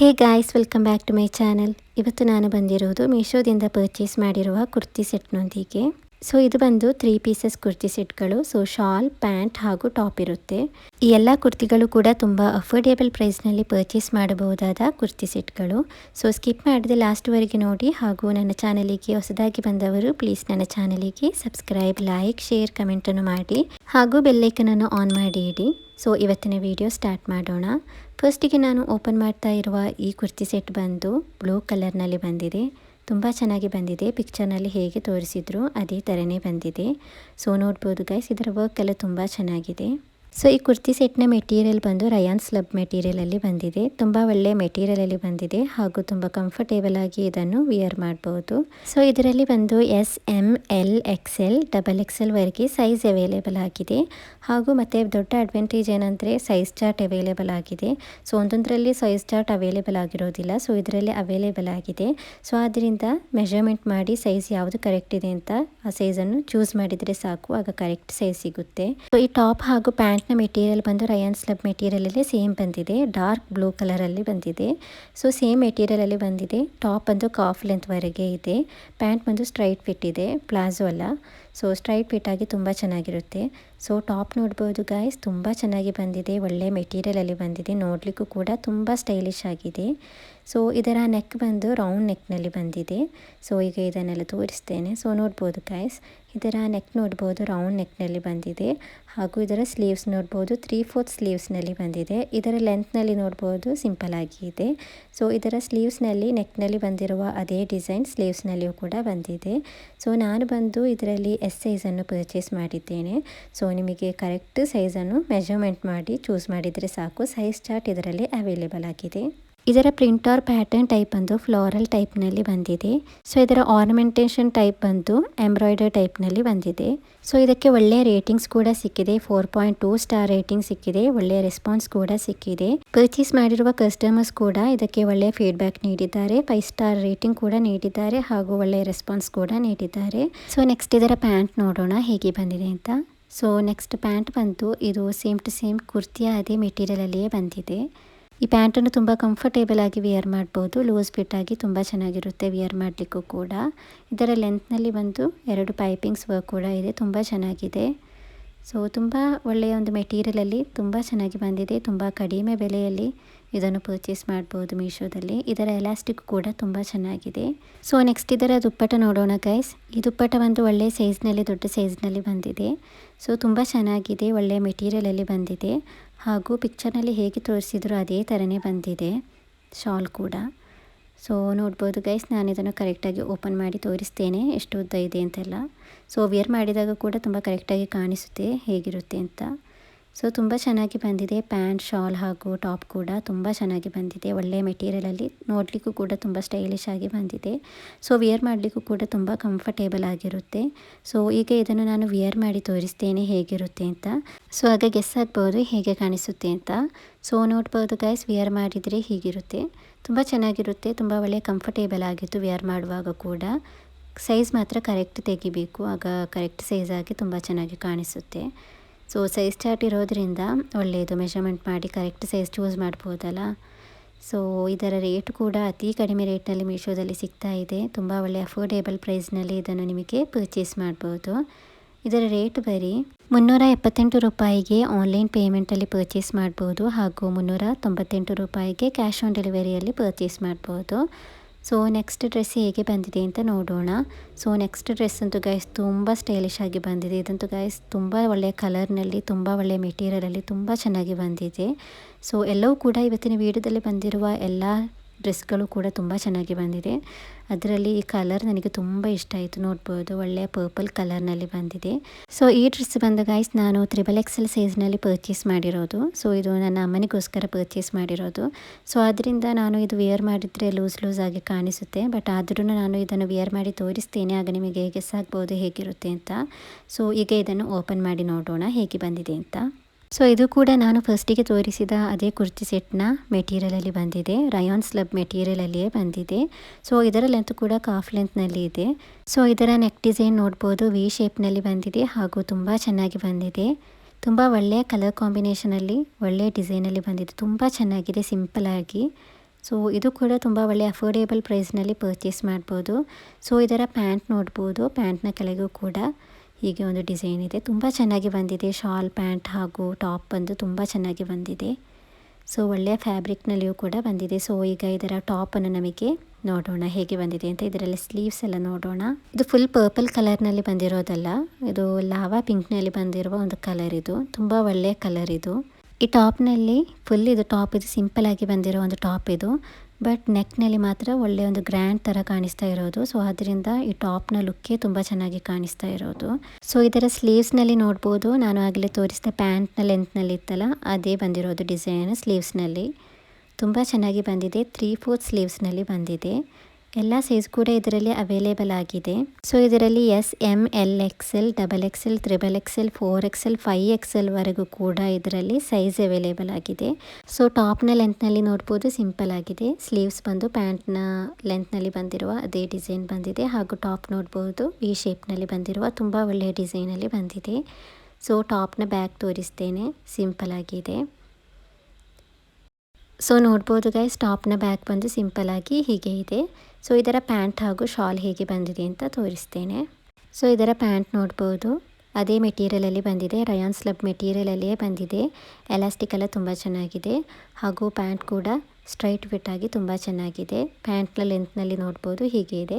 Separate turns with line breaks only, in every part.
Hey guys, welcome back to my channel. ಇವತ್ತು ನಾನು ಬಂದಿರೋದು ಮೀಶೋದಿಂದ ಪರ್ಚೇಸ್ ಮಾಡಿರುವ ಕುರ್ತಿ ಸೆಟ್ನೊಂದಿಗೆ. ಸೊ, ಇದು ಬಂದು ತ್ರೀ ಪೀಸಸ್ ಕುರ್ತಿ ಸೆಟ್ಗಳು. ಸೊ, ಶಾಲ್, ಪ್ಯಾಂಟ್ ಹಾಗೂ ಟಾಪ್ ಇರುತ್ತೆ. ಈ ಎಲ್ಲ ಕುರ್ತಿಗಳು ಕೂಡ ತುಂಬ ಅಫೋರ್ಡೇಬಲ್ ಪ್ರೈಸ್ನಲ್ಲಿ ಪರ್ಚೇಸ್ ಮಾಡಬಹುದಾದ ಕುರ್ತಿ ಸೆಟ್ಗಳು. ಸೊ, ಸ್ಕಿಪ್ ಮಾಡದೆ ಲಾಸ್ಟ್ವರೆಗೆ ನೋಡಿ ಹಾಗೂ ನನ್ನ ಚಾನಲಿಗೆ ಹೊಸದಾಗಿ ಬಂದವರು, ಪ್ಲೀಸ್ ನನ್ನ ಚಾನಲಿಗೆ ಸಬ್ಸ್ಕ್ರೈಬ್, ಲೈಕ್, ಶೇರ್, ಕಮೆಂಟನ್ನು ಮಾಡಿ. ಹಾಗೂ ಬೆಲ್ಲೈಕನನ್ನು ಆನ್ ಮಾಡಿ ಇಡಿ. ಸೊ ಇವತ್ತಿನ ವಿಡಿಯೋ ಸ್ಟಾರ್ಟ್ ಮಾಡೋಣ. ಫಸ್ಟಿಗೆ ನಾನು ಓಪನ್ ಮಾಡ್ತಾ ಇರುವ ಈ ಕುರ್ತಿ ಸೆಟ್ ಬಂದು ಬ್ಲೂ ಕಲರ್ನಲ್ಲಿ ಬಂದಿದೆ. ತುಂಬ ಚೆನ್ನಾಗಿ ಬಂದಿದೆ. ಪಿಕ್ಚರ್ನಲ್ಲಿ ಹೇಗೆ ತೋರಿಸಿದ್ರು ಅದೇ ಥರನೇ ಬಂದಿದೆ. ಸೊ ನೋಡ್ಬೋದು ಗೈಸ್ ಇದರ ವರ್ಕ್ ಎಲ್ಲ ತುಂಬ ಚೆನ್ನಾಗಿದೆ. ಸೊ ಈ ಕುರ್ತಿ ಸೆಟ್ನ ಮೆಟೀರಿಯಲ್ ಬಂದು ರಯಾನ್ ಸ್ಲಬ್ ಮೆಟೀರಿಯಲಲ್ಲಿ ಬಂದಿದೆ. ತುಂಬ ಒಳ್ಳೆ ಮೆಟೀರಿಯಲಲ್ಲಿ ಬಂದಿದೆ ಹಾಗೂ ತುಂಬ ಕಂಫರ್ಟೇಬಲ್ ಆಗಿ ಇದನ್ನು ವಿಯರ್ ಮಾಡಬಹುದು ಸೊ ಇದರಲ್ಲಿ ಬಂದು S M L X L double X L ವರೆಗೆ ಸೈಜ್ ಅವೈಲೇಬಲ್ ಆಗಿದೆ ಹಾಗೂ ಮತ್ತು ದೊಡ್ಡ ಅಡ್ವಾಂಟೇಜ್ ಏನಂದರೆ ಸೈಜ್ ಚಾರ್ಟ್ ಅವೈಲೇಬಲ್ ಆಗಿದೆ. ಸೊ ಒಂದೊಂದರಲ್ಲಿ ಸೈಜ್ ಚಾರ್ಟ್ ಅವೈಲೇಬಲ್ ಆಗಿರೋದಿಲ್ಲ. ಸೊ ಇದರಲ್ಲಿ ಅವೈಲೇಬಲ್ ಆಗಿದೆ. ಸೊ ಆದ್ದರಿಂದ ಮೆಷರ್ಮೆಂಟ್ ಮಾಡಿ ಸೈಜ್ ಯಾವುದು ಕರೆಕ್ಟ್ ಇದೆ ಅಂತ ಆ ಸೈಜನ್ನು ಚೂಸ್ ಮಾಡಿದರೆ ಸಾಕು. ಆಗ ಕರೆಕ್ಟ್ ಸೈಜ್ ಸಿಗುತ್ತೆ. ಸೊ ಈ ಟಾಪ್ ಹಾಗೂ ಪ್ಯಾಂಟ್ನ ಮೆಟೀರಿಯಲ್ ಬಂದು ರಯಾನ್ ಸ್ಲಬ್ ಮೆಟೀರಿಯಲಲ್ಲಿ ಸೇಮ್ ಬಂದಿದೆ. ಡಾರ್ಕ್ ಬ್ಲೂ ಕಲರಲ್ಲಿ ಬಂದಿದೆ. ಸೊ ಸೇಮ್ ಮೆಟೀರಿಯಲಲ್ಲಿ ಬಂದಿದೆ. ಟಾಪ್ ಬಂದು ಕಾಫ್ ಲೆಂತ್ವರೆಗೆ ಇದೆ. ಪ್ಯಾಂಟ್ ಬಂದು ಸ್ಟ್ರೈಟ್ ಫಿಟ್ ಇದೆ. ಪ್ಲಾಜೋ ಅಲ್ಲ. ಸೊ ಸ್ಟ್ರೈಟ್ ಫಿಟ್ ಆಗಿ ತುಂಬ ಚೆನ್ನಾಗಿರುತ್ತೆ. ಸೊ ಟಾಪ್ ನೋಡ್ಬೋದು ಗಾಯ್ಸ್ ತುಂಬ ಚೆನ್ನಾಗಿ ಬಂದಿದೆ. ಒಳ್ಳೆ ಮೆಟೀರಿಯಲಲ್ಲಿ ಬಂದಿದೆ. ನೋಡಲಿಕ್ಕೂ ಕೂಡ ತುಂಬ ಸ್ಟೈಲಿಶ್ ಆಗಿದೆ. ಸೊ ಇದರ ನೆಕ್ ಬಂದು ರೌಂಡ್ ನೆಕ್ನಲ್ಲಿ ಬಂದಿದೆ. ಸೊ ಈಗ ಇದನ್ನೆಲ್ಲ ತೋರಿಸ್ತೇನೆ. ಸೊ ನೋಡ್ಬೋದು ಗಾಯ್ಸ್ ಇದರ ನೆಕ್ ನೋಡ್ಬೋದು ರೌಂಡ್ ನೆಕ್ನಲ್ಲಿ ಬಂದಿದೆ. ಹಾಗೂ ಇದರ ಸ್ಲೀವ್ಸ್ ನೋಡ್ಬೋದು ತ್ರೀ ಫೋರ್ತ್ ಸ್ಲೀವ್ಸ್ನಲ್ಲಿ ಬಂದಿದೆ. ಇದರ ಲೆಂತ್ನಲ್ಲಿ ನೋಡ್ಬೋದು ಸಿಂಪಲ್ ಆಗಿದೆ ಸೊ ಇದರ ಸ್ಲೀವ್ಸ್ನಲ್ಲಿ ನೆಕ್ನಲ್ಲಿ ಬಂದಿರುವ ಅದೇ ಡಿಸೈನ್ ಸ್ಲೀವ್ಸ್ನಲ್ಲಿಯೂ ಕೂಡ ಬಂದಿದೆ. ಸೊ ನಾನು ಬಂದು ಇದರಲ್ಲಿ ಎಸ್ ಸೈಜನ್ನು ಪರ್ಚೇಸ್ ಮಾಡಿದ್ದೇನೆ. ಸೊ ನಿಮಗೆ ಕರೆಕ್ಟ್ ಸೈಜನ್ನು ಮೆಜರ್ಮೆಂಟ್ ಮಾಡಿ ಚೂಸ್ ಮಾಡಿದರೆ ಸಾಕು. ಸೈಜ್ ಚಾರ್ಟ್ ಇದರಲ್ಲಿ ಅವೈಲೇಬಲ್ ಆಗಿದೆ. ಇದರ ಪ್ರಿಂಟ್ ಆರ್ ಪ್ಯಾಟರ್ನ್ ಟೈಪ್ ಬಂದು ಫ್ಲೋರಲ್ ಟೈಪ್ನಲ್ಲಿ ಬಂದಿದೆ. ಸೊ, ಇದರ ಆರ್ನಮೆಂಟೇಷನ್ ಟೈಪ್ ಬಂದು ಎಂಬ್ರಾಯ್ಡರ್ ಟೈಪ್ನಲ್ಲಿ ಬಂದಿದೆ. ಸೊ, ಇದಕ್ಕೆ ಒಳ್ಳೆಯ ರೇಟಿಂಗ್ಸ್ ಕೂಡ ಸಿಕ್ಕಿದೆ. Four point two star rating ಸಿಕ್ಕಿದೆ. ಒಳ್ಳೆಯ ರೆಸ್ಪಾನ್ಸ್ ಕೂಡ ಸಿಕ್ಕಿದೆ. ಪರ್ಚೇಸ್ ಮಾಡಿರುವ ಕಸ್ಟಮರ್ಸ್ ಕೂಡ ಇದಕ್ಕೆ ಒಳ್ಳೆಯ ಫೀಡ್ಬ್ಯಾಕ್ ನೀಡಿದ್ದಾರೆ. ಫೈವ್ ಸ್ಟಾರ್ ರೇಟಿಂಗ್ ಕೂಡ ನೀಡಿದ್ದಾರೆ ಹಾಗೂ ಒಳ್ಳೆಯ ರೆಸ್ಪಾನ್ಸ್ ಕೂಡ ನೀಡಿದ್ದಾರೆ. ಸೊ, ನೆಕ್ಸ್ಟ್ ಇದರ ಪ್ಯಾಂಟ್ ನೋಡೋಣ ಹೇಗೆ ಬಂದಿದೆ ಅಂತ. ಸೊ, ನೆಕ್ಸ್ಟ್ ಪ್ಯಾಂಟ್ ಬಂತು ಇದು ಸೇಮ್ ಟು ಸೇಮ್ ಕುರ್ತಿಯ ಅದೇ ಮೆಟೀರಿಯಲಲ್ಲಿಯೇ ಬಂದಿದೆ. ಈ ಪ್ಯಾಂಟನ್ನು ತುಂಬ ಕಂಫರ್ಟೇಬಲ್ ಆಗಿ ವಿಯರ್ ಮಾಡ್ಬೋದು. ಲೂಸ್ ಫಿಟ್ಟಾಗಿ ತುಂಬ ಚೆನ್ನಾಗಿರುತ್ತೆ ವಿಯರ್ ಮಾಡಲಿಕ್ಕೂ ಕೂಡ. ಇದರ ಲೆಂತ್ನಲ್ಲಿ ಬಂದು ಎರಡು ಪೈಪಿಂಗ್ಸ್ ವರ್ಕ್ ಕೂಡ ಇದೆ. ತುಂಬ ಚೆನ್ನಾಗಿದೆ. ಸೊ ತುಂಬ ಒಳ್ಳೆಯ ಒಂದು ಮೆಟೀರಿಯಲಲ್ಲಿ ತುಂಬ ಚೆನ್ನಾಗಿ ಬಂದಿದೆ. ತುಂಬ ಕಡಿಮೆ ಬೆಲೆಯಲ್ಲಿ ಇದನ್ನು ಪರ್ಚೇಸ್ ಮಾಡ್ಬೋದು ಮೀಶೋದಲ್ಲಿ ಇದರ ಎಲಾಸ್ಟಿಕ್ ಕೂಡ ತುಂಬ ಚೆನ್ನಾಗಿದೆ. ಸೊ ನೆಕ್ಸ್ಟ್ ಇದರ ದುಪ್ಪಟ ನೋಡೋಣ ಗೈಸ್ ಈ ದುಪ್ಪಟ್ಟ ಒಂದು ಒಳ್ಳೆಯ ಸೈಜ್ನಲ್ಲಿ ದೊಡ್ಡ ಸೈಜ್ನಲ್ಲಿ ಬಂದಿದೆ. ಸೊ ತುಂಬ ಚೆನ್ನಾಗಿದೆ, ಒಳ್ಳೆಯ ಮೆಟೀರಿಯಲಲ್ಲಿ ಬಂದಿದೆ. ಹಾಗೂ ಪಿಕ್ಚರ್ನಲ್ಲಿ ಹೇಗೆ ತೋರಿಸಿದ್ರು ಅದೇ ಥರನೇ ಬಂದಿದೆ ಶಾಲ್ ಕೂಡ. ಸೊ ನೋಡ್ಬೋದು ಗೈಸ್ ನಾನು ಇದನ್ನು ಕರೆಕ್ಟಾಗಿ ಓಪನ್ ಮಾಡಿ ತೋರಿಸ್ತೇನೆ ಎಷ್ಟು ಉದ್ದ ಇದೆ ಅಂತೆಲ್ಲ. ಸೊ ವಿಯರ್ ಮಾಡಿದಾಗ ಕೂಡ ತುಂಬ ಕರೆಕ್ಟಾಗಿ ಕಾಣಿಸುತ್ತೆ, ಹೇಗಿರುತ್ತೆ ಅಂತ. ಸೊ ತುಂಬ ಚೆನ್ನಾಗಿ ಬಂದಿದೆ. ಪ್ಯಾಂಟ್, ಶಾಲ್ ಹಾಗೂ ಟಾಪ್ ಕೂಡ ತುಂಬ ಚೆನ್ನಾಗಿ ಬಂದಿದೆ. ಒಳ್ಳೆಯ ಮೆಟೀರಿಯಲಲ್ಲಿ ನೋಡಲಿಕ್ಕೂ ಕೂಡ ತುಂಬ ಸ್ಟೈಲಿಶ್ ಆಗಿ ಬಂದಿದೆ. ಸೊ ವಿಯರ್ ಮಾಡಲಿಕ್ಕೂ ಕೂಡ ತುಂಬ ಕಂಫರ್ಟೇಬಲ್ ಆಗಿರುತ್ತೆ. ಸೊ ಈಗ ಇದನ್ನು ನಾನು ವಿಯರ್ ಮಾಡಿ ತೋರಿಸ್ತೇನೆ ಹೇಗಿರುತ್ತೆ ಅಂತ. ಸೊ ಆಗ ಗೆಸ್ ಆಗ್ಬೋದು ಹೇಗೆ ಕಾಣಿಸುತ್ತೆ ಅಂತ. ಸೊ ನೋಡ್ಬೋದು ಗೈಸ್ ವಿಯರ್ ಮಾಡಿದರೆ ಹೀಗಿರುತ್ತೆ. ತುಂಬ ಚೆನ್ನಾಗಿರುತ್ತೆ, ತುಂಬ ಒಳ್ಳೆಯ ಕಂಫರ್ಟೇಬಲ್ ಆಗಿತ್ತು ವಿಯರ್ ಮಾಡುವಾಗ ಕೂಡ. ಸೈಜ್ ಮಾತ್ರ ಕರೆಕ್ಟ್ ತೆಗಿಬೇಕು, ಆಗ ಕರೆಕ್ಟ್ ಸೈಜ್ ಆಗಿ ತುಂಬ ಚೆನ್ನಾಗಿ ಕಾಣಿಸುತ್ತೆ. ಸೊ ಸೈಜ್ ಚಾರ್ಟ್ ಇರೋದರಿಂದ ಒಳ್ಳೆಯದು ಮೆಷರ್ಮೆಂಟ್ ಮಾಡಿ ಕರೆಕ್ಟ್ ಸೈಜ್ ಚೂಸ್ ಮಾಡ್ಬೋದಲ್ಲ. ಸೊ ಇದರ ರೇಟ್ ಕೂಡ ಅತಿ ಕಡಿಮೆ ರೇಟ್ನಲ್ಲಿ ಮೀಶೋದಲ್ಲಿ ಸಿಗ್ತಾ ಇದೆ. ತುಂಬ ಒಳ್ಳೆಯ ಅಫೋರ್ಡೇಬಲ್ ಪ್ರೈಸ್ನಲ್ಲಿ ಇದನ್ನು ನಿಮಗೆ ಪರ್ಚೇಸ್ ಮಾಡ್ಬೋದು. ಇದರ ರೇಟ್ ಬರೀ ಮುನ್ನೂರ ಎಪ್ಪತ್ತೆಂಟು ರೂಪಾಯಿಗೆ ಆನ್ಲೈನ್ ಪೇಮೆಂಟಲ್ಲಿ ಪರ್ಚೇಸ್ ಮಾಡ್ಬೋದು ಹಾಗೂ ಮುನ್ನೂರ ತೊಂಬತ್ತೆಂಟು ರೂಪಾಯಿಗೆ ಕ್ಯಾಶ್ ಆನ್ ಡೆಲಿವರಿಯಲ್ಲಿ ಪರ್ಚೇಸ್ ಮಾಡ್ಬೋದು. ಸೊ ನೆಕ್ಸ್ಟ್ ಡ್ರೆಸ್ ಹೇಗೆ ಬಂದಿದೆ ಅಂತ ನೋಡೋಣ. ಸೊ ನೆಕ್ಸ್ಟ್ ಡ್ರೆಸ್ ಅಂತೂ ಗೈಸ್ ತುಂಬ ಸ್ಟೈಲಿಶ್ ಆಗಿ ಬಂದಿದೆ. ಇದಂತೂ ಗೈಸ್ ತುಂಬ ಒಳ್ಳೆಯ ಕಲರ್ನಲ್ಲಿ ತುಂಬ ಒಳ್ಳೆಯ ಮೆಟೀರಿಯಲಲ್ಲಿ ತುಂಬ ಚೆನ್ನಾಗಿ ಬಂದಿದೆ. ಸೊ ಎಲ್ಲವೂ ಕೂಡ ಇವತ್ತಿನ ವೀಡಿಯೋದಲ್ಲಿ ಬಂದಿರುವ ಎಲ್ಲ ಡ್ರೆಸ್ಗಳು ಕೂಡ ತುಂಬ ಚೆನ್ನಾಗಿ ಬಂದಿದೆ. ಅದರಲ್ಲಿ ಈ ಕಲರ್ ನನಗೆ ತುಂಬ ಇಷ್ಟ ಆಯಿತು. ನೋಡ್ಬೋದು, ಒಳ್ಳೆಯ ಪರ್ಪಲ್ ಕಲರ್ನಲ್ಲಿ ಬಂದಿದೆ. ಸೊ ಈ ಡ್ರೆಸ್ ಬಂದ ಗೈಸ್ ನಾನು ತ್ರಿಬಲ್ ಎಕ್ಸೆಲ್ ಸೈಜ್ನಲ್ಲಿ ಪರ್ಚೇಸ್ ಮಾಡಿರೋದು. ಸೊ ಇದು ನನ್ನ ಅಮ್ಮನಿಗೋಸ್ಕರ ಪರ್ಚೇಸ್ ಮಾಡಿರೋದು. ಸೊ ಅದರಿಂದ ನಾನು ಇದು ವಿಯರ್ ಮಾಡಿದರೆ ಲೂಸ್ ಲೂಸ್ ಆಗಿ ಕಾಣಿಸುತ್ತೆ. ಬಟ್ ಆದರೂ ನಾನು ಇದನ್ನು ವಿಯರ್ ಮಾಡಿ ತೋರಿಸ್ತೇನೆ. ಆಗ ನಿಮಗೆ ಹೇಗೆ ಸಾಕ್ಬೋದು ಹೇಗಿರುತ್ತೆ ಅಂತ. ಸೊ ಈಗ ಇದನ್ನು ಓಪನ್ ಮಾಡಿ ನೋಡೋಣ ಹೇಗೆ ಬಂದಿದೆ ಅಂತ. ಸೊ ಇದು ಕೂಡ ನಾನು ಫಸ್ಟಿಗೆ ತೋರಿಸಿದ ಅದೇ ಕುರ್ತಿ ಸೆಟ್ನ ಮೆಟೀರಿಯಲಲ್ಲಿ ಬಂದಿದೆ. ರಯಾನ್ ಸ್ಲಬ್ ಮೆಟೀರಿಯಲಲ್ಲಿಯೇ ಬಂದಿದೆ. ಸೊ ಇದರ ಲೆಂತ್ ಕೂಡ ಕಾಫ್ ಲೆಂತ್ನಲ್ಲಿ ಇದೆ. ಸೊ ಇದರ ನೆಕ್ ಡಿಸೈನ್ ನೋಡ್ಬೋದು. ವಿ ಶೇಪ್ನಲ್ಲಿ ಬಂದಿದೆ ಹಾಗೂ ತುಂಬ ಚೆನ್ನಾಗಿ ಬಂದಿದೆ. ತುಂಬ ಒಳ್ಳೆಯ ಕಲರ್ ಕಾಂಬಿನೇಷನಲ್ಲಿ ಒಳ್ಳೆಯ ಡಿಸೈನಲ್ಲಿ ಬಂದಿದೆ. ತುಂಬ ಚೆನ್ನಾಗಿದೆ ಸಿಂಪಲ್ ಆಗಿ. ಸೊ ಇದು ಕೂಡ ತುಂಬ ಒಳ್ಳೆಯ ಅಫೋರ್ಡೇಬಲ್ ಪ್ರೈಸ್ನಲ್ಲಿ ಪರ್ಚೇಸ್ ಮಾಡ್ಬೋದು. ಸೊ ಇದರ ಪ್ಯಾಂಟ್ ನೋಡ್ಬೋದು. ಪ್ಯಾಂಟ್ನ ಕೆಳಗೂ ಕೂಡ. ಹೀಗೆ ಒಂದು ಡಿಸೈನ್ ಇದೆ. ತುಂಬ ಚೆನ್ನಾಗಿ ಬಂದಿದೆ. ಶಾಲ್, ಪ್ಯಾಂಟ್ ಹಾಗೂ ಟಾಪ್ ಬಂದು ತುಂಬ ಚೆನ್ನಾಗಿ ಬಂದಿದೆ. ಸೊ, ಒಳ್ಳೆಯ ಫ್ಯಾಬ್ರಿಕ್ನಲ್ಲಿಯೂ ಕೂಡ ಬಂದಿದೆ. ಸೊ, ಈಗ ಇದರ ಟಾಪನ್ನು ನಮಗೆ ನೋಡೋಣ. ಹೇಗೆ ಬಂದಿದೆ ಅಂತ ಇದರಲ್ಲಿ ಸ್ಲೀವ್ಸ್ ಎಲ್ಲ ನೋಡೋಣ. ಇದು ಫುಲ್ ಪರ್ಪಲ್ ಕಲರ್ನಲ್ಲಿ ಬಂದಿರೋದಲ್ಲ. ಇದು ಲಾವಾ ಪಿಂಕ್ನಲ್ಲಿ ಬಂದಿರುವ ಒಂದು ಕಲರ್ ಇದು. ತುಂಬ ಒಳ್ಳೆಯ ಕಲರ್ ಇದು. ಈ ಟಾಪ್ನಲ್ಲಿ ಫುಲ್ ಇದು ಟಾಪ್ ಇದು ಸಿಂಪಲ್ ಆಗಿ ಬಂದಿರೋ ಒಂದು ಟಾಪ್ ಇದು. ಬಟ್ ನೆಕ್ನಲ್ಲಿ ಮಾತ್ರ ಒಳ್ಳೆ ಒಂದು ಗ್ರ್ಯಾಂಡ್ ಥರ ಕಾಣಿಸ್ತಾ ಇರೋದು. ಸೊ, ಅದರಿಂದ ಈ ಟಾಪ್ನ ಲುಕ್ಕೇ ತುಂಬ ಚೆನ್ನಾಗಿ ಕಾಣಿಸ್ತಾ ಇರೋದು. ಸೊ ಇದರ ಸ್ಲೀವ್ಸ್ನಲ್ಲಿ ನೋಡ್ಬೋದು. ನಾನು ಆಗಲೇ ತೋರಿಸಿದ ಪ್ಯಾಂಟ್ನ ಲೆಂತ್ನಲ್ಲಿ ಇತ್ತಲ್ಲ, ಅದೇ ಬಂದಿರೋದು ಡಿಸೈನ್ ಸ್ಲೀವ್ಸ್ನಲ್ಲಿ. ತುಂಬ ಚೆನ್ನಾಗಿ ಬಂದಿದೆ. ತ್ರೀ ಫೋರ್ತ್ ಸ್ಲೀವ್ಸ್ನಲ್ಲಿ ಬಂದಿದೆ. ಎಲ್ಲ ಸೈಜ್ ಕೂಡ ಇದರಲ್ಲಿ ಅವೈಲೇಬಲ್ ಆಗಿದೆ. ಸೊ ಇದರಲ್ಲಿ S M L X L double X X L triple L four X L ಎಕ್ಸೆಲ್ವರೆಗೂ ಕೂಡ ಇದರಲ್ಲಿ ಸೈಜ್ ಅವೈಲೇಬಲ್ ಆಗಿದೆ. ಸೊ ಟಾಪ್ನ ಲೆಂತ್ನಲ್ಲಿ ನೋಡ್ಬೋದು ಸಿಂಪಲ್ ಆಗಿದೆ. ಸ್ಲೀವ್ಸ್ ಬಂದು ಪ್ಯಾಂಟ್ನ ಲೆಂತ್ನಲ್ಲಿ ಬಂದಿರುವ ಅದೇ ಡಿಸೈನ್ ಬಂದಿದೆ. ಹಾಗೂ ಟಾಪ್ ನೋಡ್ಬೋದು ಈ ಶೇಪ್ನಲ್ಲಿ ಬಂದಿರುವ ತುಂಬ ಒಳ್ಳೆಯ ಡಿಸೈನಲ್ಲಿ ಬಂದಿದೆ. ಸೊ ಟಾಪ್ನ ಬ್ಯಾಗ್ ತೋರಿಸ್ತೇನೆ. ಸಿಂಪಲ್ ಆಗಿದೆ. ಸೊ ನೋಡ್ಬೋದು ಗೈಸ್ ಟಾಪ್ನ ಬ್ಯಾಗ್ ಬಂದು ಸಿಂಪಲ್ ಆಗಿ ಹೀಗೆ ಇದೆ. ಸೊ ಇದರ ಪ್ಯಾಂಟ್ ಹಾಗೂ ಶಾಲ್ ಹೇಗೆ ಬಂದಿದೆ ಅಂತ ತೋರಿಸ್ತೇನೆ. ಸೊ ಇದರ ಪ್ಯಾಂಟ್ ನೋಡ್ಬೋದು. ಅದೇ ಮೆಟೀರಿಯಲಲ್ಲಿ ಬಂದಿದೆ. ರಯಾನ್ ಸ್ಲಬ್ ಮೆಟೀರಿಯಲಲ್ಲಿಯೇ ಬಂದಿದೆ. ಎಲಾಸ್ಟಿಕ್ ಎಲ್ಲ ತುಂಬ ಚೆನ್ನಾಗಿದೆ. ಹಾಗೂ ಪ್ಯಾಂಟ್ ಕೂಡ ಸ್ಟ್ರೈಟ್ ಫಿಟ್ಟಾಗಿ ತುಂಬ ಚೆನ್ನಾಗಿದೆ. ಪ್ಯಾಂಟ್ನ ಲೆಂತ್ನಲ್ಲಿ ನೋಡ್ಬೋದು. ಹೀಗೆ ಇದೆ.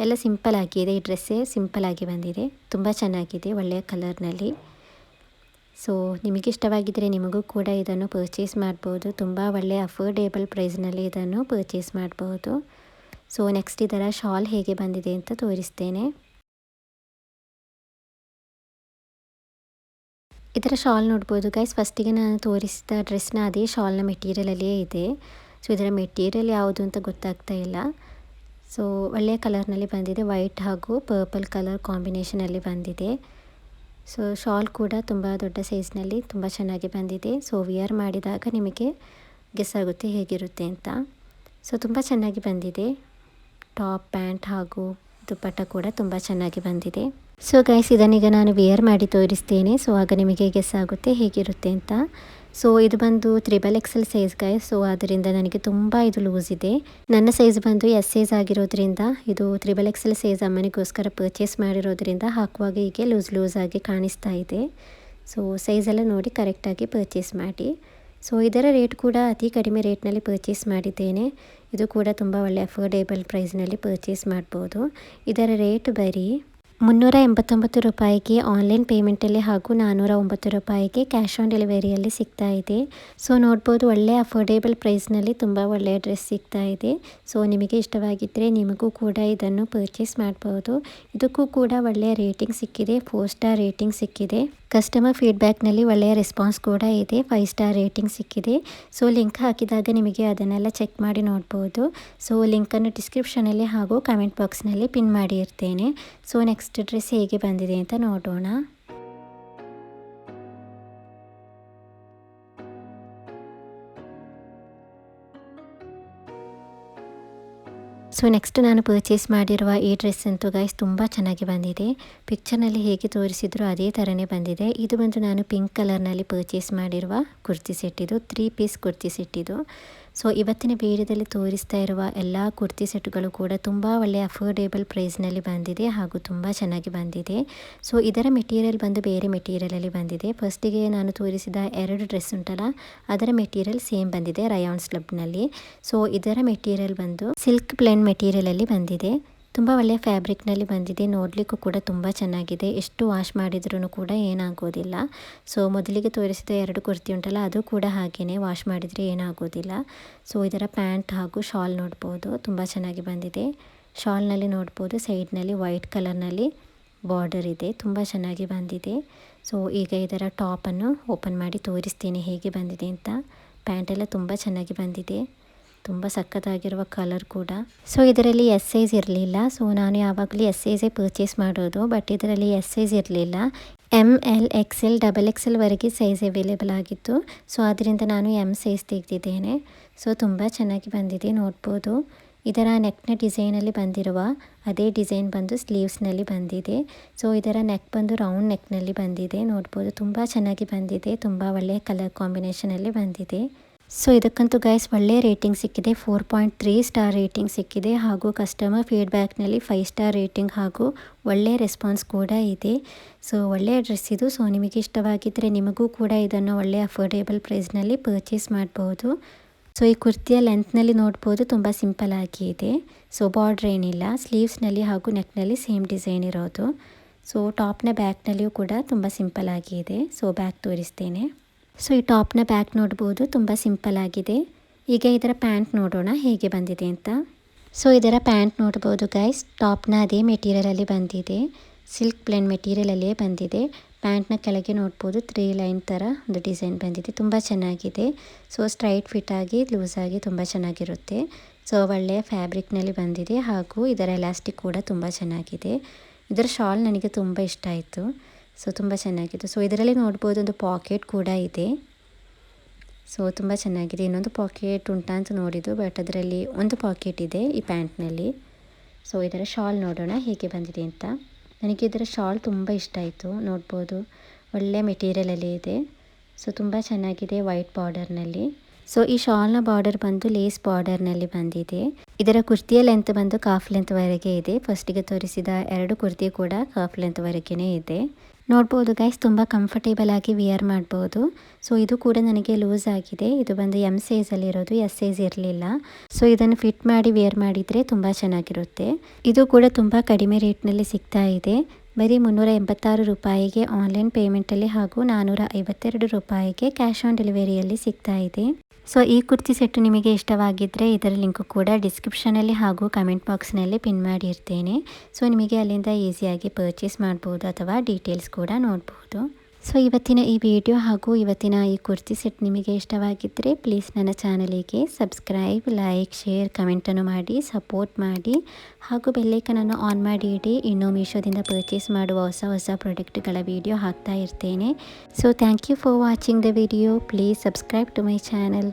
ಎಲ್ಲ ಸಿಂಪಲ್ ಆಗಿದೆ ಈ ಡ್ರೆಸ್ಸೇ ಸಿಂಪಲ್ ಆಗಿ ಬಂದಿದೆ. ತುಂಬ ಚೆನ್ನಾಗಿದೆ ಒಳ್ಳೆಯ ಕಲರ್ನಲ್ಲಿ ಸೊ ನಿಮಗೆ ಇಷ್ಟವಾಗಿದ್ದರೆ ನಿಮಗೂ ಕೂಡ ಇದನ್ನು ಪರ್ಚೇಸ್ ಮಾಡ್ಬೋದು. ತುಂಬ ಒಳ್ಳೆಯ ಅಫೋರ್ಡೇಬಲ್ ಪ್ರೈಸ್ನಲ್ಲಿ ಇದನ್ನು ಪರ್ಚೇಸ್ ಮಾಡ್ಬೋದು. ಸೊ ನೆಕ್ಸ್ಟ್ ಇದರ ಶಾಲ್ ಹೇಗೆ ಬಂದಿದೆ ಅಂತ ತೋರಿಸ್ತೇನೆ. ಇದರ ಶಾಲ್ ನೋಡ್ಬೋದು ಗೈಸ್ ಫಸ್ಟಿಗೆ ನಾನು ತೋರಿಸಿದ ಡ್ರೆಸ್ನ ಅದೇ ಶಾಲ್ನ ಮೆಟೀರಿಯಲಲ್ಲಿಯೇ ಇದೆ. ಸೊ ಇದರ ಮೆಟೀರಿಯಲ್ ಯಾವುದು ಅಂತ ಗೊತ್ತಾಗ್ತಾ ಇಲ್ಲ. ಸೊ ಒಳ್ಳೆಯ ಕಲರ್ನಲ್ಲಿ ಬಂದಿದೆ. ವೈಟ್ ಹಾಗೂ ಪರ್ಪಲ್ ಕಲರ್ ಕಾಂಬಿನೇಷನಲ್ಲಿ ಬಂದಿದೆ. ಸೊ ಶಾಲ್ ಕೂಡ ತುಂಬ ದೊಡ್ಡ ಸೈಜ್ನಲ್ಲಿ ತುಂಬ ಚೆನ್ನಾಗಿ ಬಂದಿದೆ. ಸೊ ವಿಯರ್ ಮಾಡಿದಾಗ ನಿಮಗೆ ಗೆಸ್ ಆಗುತ್ತೆ ಹೇಗಿರುತ್ತೆ ಅಂತ. ಸೊ ತುಂಬ ಚೆನ್ನಾಗಿ ಬಂದಿದೆ. ಟಾಪ್ ಪ್ಯಾಂಟ್ ಹಾಗೂ ದುಪ್ಪಟ್ಟ ಕೂಡ ತುಂಬ ಚೆನ್ನಾಗಿ ಬಂದಿದೆ. ಸೊ ಗೈಸ್ ಇದನ್ನೀಗ ನಾನು ವಿಯರ್ ಮಾಡಿ ತೋರಿಸ್ತೇನೆ. ಸೊ ಆಗ ನಿಮಗೆ ಗೆಸ್ ಆಗುತ್ತೆ ಹೇಗಿರುತ್ತೆ ಅಂತ. ಸೊ ಇದು ಬಂದು triple X L size guys so ಅದರಿಂದ ನನಗೆ ತುಂಬ ಇದು ಲೂಸ್ ಇದೆ. ನನ್ನ ಸೈಜ್ ಬಂದು ಎಸ್ ಸೈಜ್ ಆಗಿರೋದ್ರಿಂದ ಇದು ತ್ರಿಬಲ್ ಎಕ್ಸೆಲ್ ಸೈಜ್ ಅಮ್ಮನಿಗೋಸ್ಕರ ಪರ್ಚೇಸ್ ಮಾಡಿರೋದ್ರಿಂದ ಹಾಕುವಾಗ ಹೀಗೆ ಲೂಸ್ ಲೂಸ್ ಆಗಿ ಕಾಣಿಸ್ತಾ ಇದೆ. ಸೊ ಸೈಜೆಲ್ಲ ನೋಡಿ ಕರೆಕ್ಟಾಗಿ ಪರ್ಚೇಸ್ ಮಾಡಿ. ಸೊ ಇದರ ರೇಟ್ ಕೂಡ ಅತಿ ಕಡಿಮೆ ರೇಟ್ನಲ್ಲಿ ಪರ್ಚೇಸ್ ಮಾಡಿದ್ದೇನೆ. ಇದು ಕೂಡ ತುಂಬ ಒಳ್ಳೆ ಅಫೋರ್ಡೇಬಲ್ ಪ್ರೈಸ್ನಲ್ಲಿ ಪರ್ಚೇಸ್ ಮಾಡ್ಬೋದು. ಇದರ ರೇಟ್ ಬರೀ ಮುನ್ನೂರ ಎಂಬತ್ತೊಂಬತ್ತು ರೂಪಾಯಿಗೆ ಆನ್ಲೈನ್ ಪೇಮೆಂಟಲ್ಲಿ ಹಾಗೂ ನಾನ್ನೂರ ಒಂಬತ್ತು ರೂಪಾಯಿಗೆ ಕ್ಯಾಶ್ ಆನ್ ಡೆಲಿವರಿಯಲ್ಲಿ ಸಿಗ್ತಾ ಇದೆ. ಸೊ ನೋಡ್ಬೋದು ಒಳ್ಳೆ ಅಫೋರ್ಡೇಬಲ್ ಪ್ರೈಸ್ನಲ್ಲಿ ತುಂಬ ಒಳ್ಳೆಯ ಡ್ರೆಸ್ ಸಿಗ್ತಾ ಇದೆ. ಸೊ ನಿಮಗೆ ಇಷ್ಟವಾಗಿದ್ದರೆ ನಿಮಗೂ ಕೂಡ ಇದನ್ನು ಪರ್ಚೇಸ್ ಮಾಡ್ಬೋದು. ಇದಕ್ಕೂ ಕೂಡ ಒಳ್ಳೆಯ ರೇಟಿಂಗ್ ಸಿಕ್ಕಿದೆ ಫೋರ್ ಸ್ಟಾರ್ ರೇಟಿಂಗ್ ಸಿಕ್ಕಿದೆ. ಕಸ್ಟಮರ್ ಫೀಡ್ಬ್ಯಾಕ್ನಲ್ಲಿ ಒಳ್ಳೆಯ ರೆಸ್ಪಾನ್ಸ್ ಕೂಡ ಇದೆ. ಫೈವ್ ಸ್ಟಾರ್ ರೇಟಿಂಗ್ ಸಿಕ್ಕಿದೆ. ಸೊ ಲಿಂಕ್ ಹಾಕಿದಾಗ ನಿಮಗೆ ಅದನ್ನೆಲ್ಲ ಚೆಕ್ ಮಾಡಿ ನೋಡ್ಬೋದು. ಸೊ ಲಿಂಕನ್ನು ಡಿಸ್ಕ್ರಿಪ್ಷನಲ್ಲಿ ಹಾಗೂ ಕಮೆಂಟ್ ಬಾಕ್ಸ್ನಲ್ಲಿ ಪಿನ್ ಮಾಡಿರ್ತೇನೆ ಸೊ ನೆಕ್ಸ್ಟ್ ಡ್ರೆಸ್ ಹೇಗೆ ಬಂದಿದೆ ಅಂತ ನೋಡೋಣ. ಸೊ ನೆಕ್ಸ್ಟ್ ನಾನು ಪರ್ಚೇಸ್ ಮಾಡಿರುವ ಈ ಡ್ರೆಸ್ ಅಂತೂ ಗೈಸ್ ತುಂಬ ಚೆನ್ನಾಗಿ ಬಂದಿದೆ. ಪಿಕ್ಚರ್ನಲ್ಲಿ ಹೇಗೆ ತೋರಿಸಿದ್ರು ಅದೇ ಥರನೇ ಬಂದಿದೆ. ಇದು ಬಂದು ನಾನು ಪಿಂಕ್ ಕಲರ್ನಲ್ಲಿ ಪರ್ಚೇಸ್ ಮಾಡಿರುವ ಕುರ್ತಿ ಸೆಟ್ಟಿದು ತ್ರೀ ಪೀಸ್ ಕುರ್ತಿ ಸೆಟ್ಟಿದು ಸೊ ಇವತ್ತಿನ ವಿಡಿಯೋದಲ್ಲಿ ತೋರಿಸ್ತಾ ಇರುವ ಎಲ್ಲ ಕುರ್ತಿ ಸೆಟ್ಗಳು ಕೂಡ ತುಂಬ ಒಳ್ಳೆಯ ಅಫೋರ್ಡೇಬಲ್ ಪ್ರೈಸ್ನಲ್ಲಿ ಬಂದಿದೆ ಹಾಗೂ ತುಂಬ ಚೆನ್ನಾಗಿ ಬಂದಿದೆ. ಸೊ ಇದರ ಮೆಟೀರಿಯಲ್ ಬಂದು ಬೇರೆ ಮೆಟೀರಿಯಲಲ್ಲಿ ಬಂದಿದೆ. ಫಸ್ಟಿಗೆ ನಾನು ತೋರಿಸಿದ ಎರಡು ಡ್ರೆಸ್ ಉಂಟಲ್ಲ, ಅದರ ಮೆಟೀರಿಯಲ್ ಸೇಮ್ ಬಂದಿದೆ ರಯಾನ್ ಕ್ಲಬ್ನಲ್ಲಿ ಸೊ ಇದರ ಮೆಟೀರಿಯಲ್ ಬಂದು ಸಿಲ್ಕ್ ಪ್ಲೇನ್ ಮೆಟೀರಿಯಲಲ್ಲಿ ಬಂದಿದೆ. ತುಂಬ ಒಳ್ಳೆಯ ಫ್ಯಾಬ್ರಿಕ್ನಲ್ಲಿ ಬಂದಿದೆ, ನೋಡಲಿಕ್ಕೂ ಕೂಡ ತುಂಬ ಚೆನ್ನಾಗಿದೆ. ಎಷ್ಟು ವಾಶ್ ಮಾಡಿದ್ರೂ ಕೂಡ ಏನಾಗೋದಿಲ್ಲ. ಸೊ, ಮೊದಲಿಗೆ ತೋರಿಸಿದ ಎರಡು ಕುರ್ತಿ ಉಂಟಲ್ಲ, ಅದು ಕೂಡ ಹಾಗೆಯೇ ವಾಶ್ ಮಾಡಿದರೆ ಏನಾಗೋದಿಲ್ಲ. ಸೊ, ಇದರ ಪ್ಯಾಂಟ್ ಹಾಗೂ ಶಾಲ್ ನೋಡ್ಬೋದು, ತುಂಬ ಚೆನ್ನಾಗಿ ಬಂದಿದೆ. ಶಾಲ್ನಲ್ಲಿ ನೋಡ್ಬೋದು, ಸೈಡ್ನಲ್ಲಿ ವೈಟ್ ಕಲರ್ನಲ್ಲಿ ಬಾರ್ಡರ್ ಇದೆ, ತುಂಬ ಚೆನ್ನಾಗಿ ಬಂದಿದೆ. ಸೊ, ಈಗ ಇದರ ಟಾಪನ್ನು ಓಪನ್ ಮಾಡಿ ತೋರಿಸ್ತೀನಿ ಹೇಗೆ ಬಂದಿದೆ ಅಂತ. ಪ್ಯಾಂಟೆಲ್ಲ ತುಂಬ ಚೆನ್ನಾಗಿ ಬಂದಿದೆ. ತುಂಬ ಸಖತ್ತಾಗಿರುವ ಕಲರ್ ಕೂಡ. ಸೊ ಇದರಲ್ಲಿ ಎಸ್ ಸೈಜ್ ಇರಲಿಲ್ಲ. ಸೊ ನಾನು ಯಾವಾಗಲೂ ಎಸ್ ಸೈಜೇ ಪರ್ಚೇಸ್ ಮಾಡೋದು ಬಟ್ ಇದರಲ್ಲಿ ಎಸ್ ಸೈಜ್ ಇರಲಿಲ್ಲ M L X L double X ಎಲ್ವರೆಗೆ size available ಆಗಿತ್ತು. ಸೊ ಅದರಿಂದ ನಾನು ಎಂ ಸೈಜ್ ತೆಗೆದಿದ್ದೇನೆ. ಸೊ ತುಂಬ ಚೆನ್ನಾಗಿ ಬಂದಿದೆ, ನೋಡ್ಬೋದು. ಇದರ ನೆಕ್ನ ಡಿಸೈನಲ್ಲಿ ಬಂದಿರುವ ಅದೇ ಡಿಸೈನ್ ಬಂದು ಸ್ಲೀವ್ಸ್ನಲ್ಲಿ ಬಂದಿದೆ. ಸೊ ಇದರ ನೆಕ್ ಬಂದು ರೌಂಡ್ ನೆಕ್ನಲ್ಲಿ ಬಂದಿದೆ, ನೋಡ್ಬೋದು. ತುಂಬ ಚೆನ್ನಾಗಿ ಬಂದಿದೆ, ತುಂಬ ಒಳ್ಳೆಯ ಕಲರ್ ಕಾಂಬಿನೇಷನಲ್ಲಿ ಬಂದಿದೆ. ಸೊ ಇದಕ್ಕಂತೂ ಗೈಸ್ ಒಳ್ಳೆಯ ರೇಟಿಂಗ್ ಸಿಕ್ಕಿದೆ. Four point three star rating ಸಿಕ್ಕಿದೆ ಹಾಗೂ ಕಸ್ಟಮರ್ ಫೀಡ್ಬ್ಯಾಕ್ನಲ್ಲಿ ಫೈವ್ ಸ್ಟಾರ್ ರೇಟಿಂಗ್ ಹಾಗೂ ಒಳ್ಳೆಯ ರೆಸ್ಪಾನ್ಸ್ ಕೂಡ ಇದೆ. ಸೊ ಒಳ್ಳೆಯ ಡ್ರೆಸ್ ಇದು. ಸೊ ನಿಮಗೆ ಇಷ್ಟವಾಗಿದ್ದರೆ ನಿಮಗೂ ಕೂಡ ಇದನ್ನು ಒಳ್ಳೆಯ ಅಫೋರ್ಡೇಬಲ್ ಪ್ರೈಸ್ನಲ್ಲಿ ಪರ್ಚೇಸ್ ಮಾಡ್ಬೋದು. ಸೊ ಈ ಕುರ್ತಿಯ ಲೆಂತ್ನಲ್ಲಿ ನೋಡ್ಬೋದು. ತುಂಬ ಸಿಂಪಲ್ ಆಗಿ ಇದೆ. ಸೊ ಬಾರ್ಡ್ರ್ ಏನಿಲ್ಲ. ಸ್ಲೀವ್ಸ್ನಲ್ಲಿ ಹಾಗೂ ನೆಕ್ನಲ್ಲಿ ಸೇಮ್ ಡಿಸೈನ್ ಇರೋದು. ಸೊ ಟಾಪ್ನ ಬ್ಯಾಕ್ನಲ್ಲಿಯೂ ಕೂಡ ತುಂಬ ಸಿಂಪಲ್ ಆಗಿ ಇದೆ. ಸೊ ಬ್ಯಾಕ್ ತೋರಿಸ್ತೇನೆ. ಸೊ ಈ ಟಾಪ್ನ ಬ್ಯಾಕ್ ನೋಡ್ಬೋದು. ತುಂಬ ಸಿಂಪಲ್ ಆಗಿದೆ. ಈಗ ಇದರ ಪ್ಯಾಂಟ್ ನೋಡೋಣ. ಹೇಗೆ ಬಂದಿದೆ ಅಂತ. ಸೊ ಇದರ ಪ್ಯಾಂಟ್ ನೋಡ್ಬೋದು ಗೈಸ್ ಟಾಪ್ನ ಅದೇ ಮೆಟೀರಿಯಲಲ್ಲಿ ಬಂದಿದೆ. ಸಿಲ್ಕ್ ಪ್ಲೇನ್ ಮೆಟೀರಿಯಲಲ್ಲೇ ಬಂದಿದೆ. ಪ್ಯಾಂಟ್ನ ಕೆಳಗೆ ನೋಡ್ಬೋದು ತ್ರೀ ಲೈನ್ ಥರ ಒಂದು ಡಿಸೈನ್ ಬಂದಿದೆ. ತುಂಬ ಚೆನ್ನಾಗಿದೆ. ಸೊ ಸ್ಟ್ರೈಟ್ ಫಿಟ್ ಆಗಿ ಲೂಸ್ ಆಗಿ ತುಂಬ ಚೆನ್ನಾಗಿರುತ್ತೆ. ಸೊ ಒಳ್ಳೆಯ ಫ್ಯಾಬ್ರಿಕ್ನಲ್ಲಿ ಬಂದಿದೆ. ಹಾಗೂ ಇದರ ಎಲಾಸ್ಟಿಕ್ ಕೂಡ ತುಂಬ ಚೆನ್ನಾಗಿದೆ. ಇದರ ಶಾಲ್ ನನಗೆ ತುಂಬ ಇಷ್ಟ ಆಯಿತು. ಸೊ ತುಂಬ ಚೆನ್ನಾಗಿದೆ. ಸೊ ಇದರಲ್ಲಿ ನೋಡ್ಬೋದು ಒಂದು ಪಾಕೆಟ್ ಕೂಡ ಇದೆ. ಸೊ ತುಂಬ ಚೆನ್ನಾಗಿದೆ. ಇನ್ನೊಂದು ಪಾಕೆಟ್ ಉಂಟಾ ಅಂತ ನೋಡಿದ್ದು ಬಟ್ ಅದರಲ್ಲಿ ಒಂದು ಪಾಕೆಟ್ ಇದೆ ಈ ಪ್ಯಾಂಟ್ನಲ್ಲಿ ಸೊ ಇದರ ಶಾಲ್ ನೋಡೋಣ, ಹೇಗೆ ಬಂದಿದೆ ಅಂತ. ನನಗೆ ಇದರ ಶಾಲ್ ತುಂಬ ಇಷ್ಟ ಆಯಿತು, ನೋಡ್ಬೋದು. ಒಳ್ಳೆ ಮೆಟೀರಿಯಲಲ್ಲಿ ಇದೆ. ಸೊ ತುಂಬ ಚೆನ್ನಾಗಿದೆ ವೈಟ್ ಬಾರ್ಡರ್ನಲ್ಲಿ ಸೊ ಈ ಶಾಲ್ನ ಬಾರ್ಡರ್ ಬಂದು ಲೇಸ್ ಬಾರ್ಡರ್ನಲ್ಲಿ ಬಂದಿದೆ. ಇದರ ಕುರ್ತಿಯ ಲೆಂತ್ ಬಂದು ಕಾಫ್ ಲೆಂತ್ವರೆಗೆ ಇದೆ. ಫಸ್ಟಿಗೆ ತೋರಿಸಿದ ಎರಡು ಕುರ್ತಿ ಕೂಡ ಕಾಫ್ ಲೆಂತ್ವರೆಗೇ ಇದೆ. ನೋಡ್ಬೋದು ಗೈಸ್ ತುಂಬ ಕಂಫರ್ಟೇಬಲ್ ಆಗಿ ವಿಯರ್ ಮಾಡ್ಬೋದು. ಸೊ ಇದು ಕೂಡ ನನಗೆ ಲೂಸ್ ಆಗಿದೆ. ಇದು ಬಂದು ಎಂ ಸೈಜಲ್ಲಿರೋದು ಎಸ್ ಸೈಜ್ ಇರಲಿಲ್ಲ. ಸೊ ಇದನ್ನು ಫಿಟ್ ಮಾಡಿ ವಿಯರ್ ಮಾಡಿದರೆ ತುಂಬ ಚೆನ್ನಾಗಿರುತ್ತೆ. ಇದು ಕೂಡ ತುಂಬ ಕಡಿಮೆ ರೇಟ್ನಲ್ಲಿ ಸಿಗ್ತಾ ಇದೆ. ಬರೀ ಮುನ್ನೂರ ಎಂಬತ್ತಾರು ರೂಪಾಯಿಗೆ ಆನ್ಲೈನ್ ಪೇಮೆಂಟಲ್ಲಿ ಹಾಗೂ ನಾನ್ನೂರ ಐವತ್ತೆರಡು ರೂಪಾಯಿಗೆ ಕ್ಯಾಶ್ ಆನ್ ಡೆಲಿವರಿಯಲ್ಲಿ ಸಿಗ್ತಾ ಇದೆ. ಸೊ ಈ ಕುರ್ತಿ ಸೆಟ್ಟು ನಿಮಗೆ ಇಷ್ಟವಾಗಿದ್ದರೆ ಇದರ ಲಿಂಕು ಕೂಡ ಡಿಸ್ಕ್ರಿಪ್ಷನಲ್ಲಿ ಹಾಗೂ ಕಮೆಂಟ್ ಬಾಕ್ಸ್ನಲ್ಲಿ ಪಿನ್ ಮಾಡಿರ್ತೇನೆ ಸೊ ನಿಮಗೆ ಅಲ್ಲಿಂದ ಈಸಿಯಾಗಿ ಪರ್ಚೇಸ್ ಮಾಡ್ಬೋದು ಅಥವಾ ಡೀಟೇಲ್ಸ್ ಕೂಡ ನೋಡ್ಬೋದು. ಸೊ ಇವತ್ತಿನ ಈ ವಿಡಿಯೋ ಹಾಗೂ ಇವತ್ತಿನ ಈ ಕುರ್ತಿ ಸೆಟ್ ನಿಮಗೆ ಇಷ್ಟವಾಗಿದ್ದರೆ ಪ್ಲೀಸ್ ನನ್ನ ಚಾನಲಿಗೆ ಸಬ್ಸ್ಕ್ರೈಬ್ ಲೈಕ್ ಶೇರ್ ಕಮೆಂಟನ್ನು ಮಾಡಿ ಸಪೋರ್ಟ್ ಮಾಡಿ ಹಾಗೂ ಬೆಲ್ಲೈಕನನ್ನು ಆನ್ ಮಾಡಿ ಇಡಿ. ಇನ್ನೂ ಮೀಶೋದಿಂದ ಪರ್ಚೇಸ್ ಮಾಡುವ ಹೊಸ ಹೊಸ ಪ್ರಾಡಕ್ಟ್ಗಳ ವಿಡಿಯೋ ಹಾಕ್ತಾ ಇರ್ತೇನೆ. So thank you for watching the video please subscribe to my channel